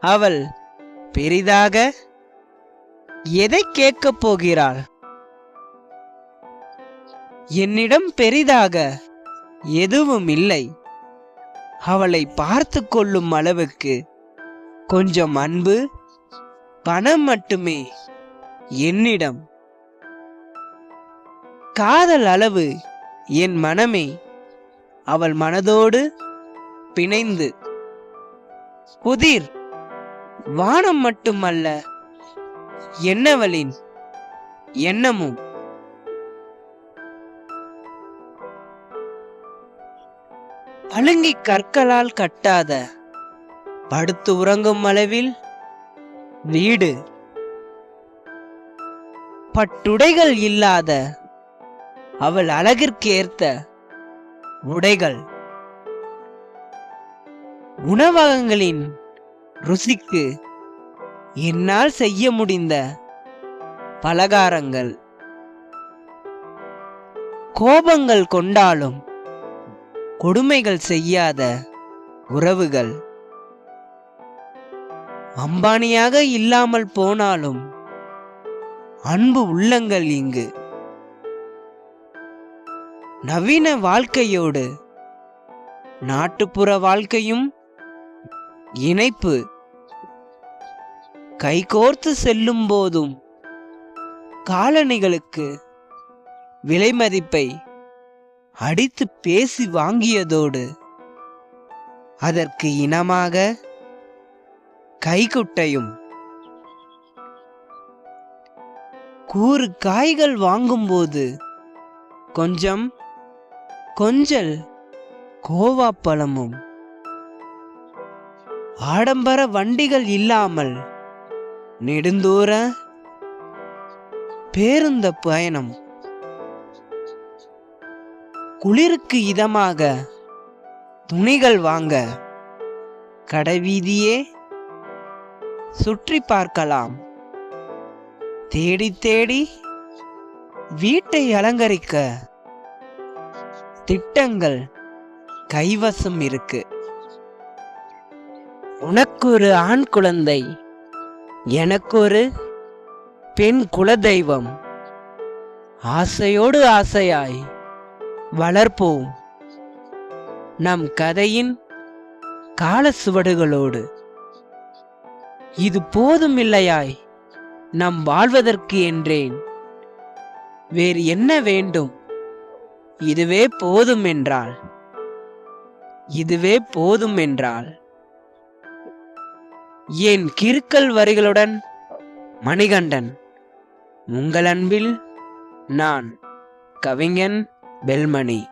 அவள் பெரிதாக எதை கேட்கப் போகிறாள்? என்னிடம் பெரிதாக எதுவும் இல்லை. அவளை பார்த்து கொள்ளும் அளவுக்கு கொஞ்சம் அன்பு பணம் மட்டுமே என்னிடம். காதல் அளவு என் மனமே. அவள் மனதோடு பிணைந்து. புதிர் வானம் மட்டுமல்ல என்னவளின் எண்ணமும். பழுங்கி கற்களால் கட்டாத படுத்து உறங்கும் அளவில் வீடு. பட்டுடைகள் இல்லாத அவள் அழகிற்கேர்த்த உடைகள். உணவகங்களின் ருசிக்கு என்னால் செய்ய முடிந்த பலகாரங்கள். கோபங்கள் கொண்டாலும் கொடுமைகள் செய்யாத உறவுகள். அம்பானியாக இல்லாமல் போனாலும் அன்பு உள்ளங்கள் இங்கு. நவீன வாழ்க்கையோடு நாட்டுப்புற வாழ்க்கையும் இணைப்பு. கைகோர்த்து செல்லும் போதும் காலணிகளுக்கு விலை மதிப்பை அடித்து பேசி வாங்கியதோடு அதற்கு இனமாக கைக்குட்டையும் கூறு காய்கள் வாங்கும்போது கொஞ்சம் கொஞ்சல் கோவா பழமும் ஆடம்பர வண்டிகள் இல்லாமல் நெடுந்தூர பேருந்த பயணம். குளிருக்கு இதமாக துணிகள் வாங்க கடைவீதியே சுற்றி பார்க்கலாம். தேடி தேடி வீட்டை அலங்கரிக்க திட்டங்கள் கைவசம் இருக்கு. உனக்கு ஒரு ஆண் குழந்தை எனக்கு ஒரு பெண் குலதெய்வம். ஆசையோடு ஆசையாய் வளர்ப்போம். நம் கதையின் கால சுவடுகளோடு இது போதும் இல்லையாய் நம் வாழ்வதற்கு என்றேன். வேறு என்ன வேண்டும்? இதுவே போதும் என்றாள். இதுவே போதும் என்றாள். என் கிறுக்கல் வரிகளுடன் மணிகண்டன். உங்கள் அன்பில் நான் கவிஞன் பெல்மணி.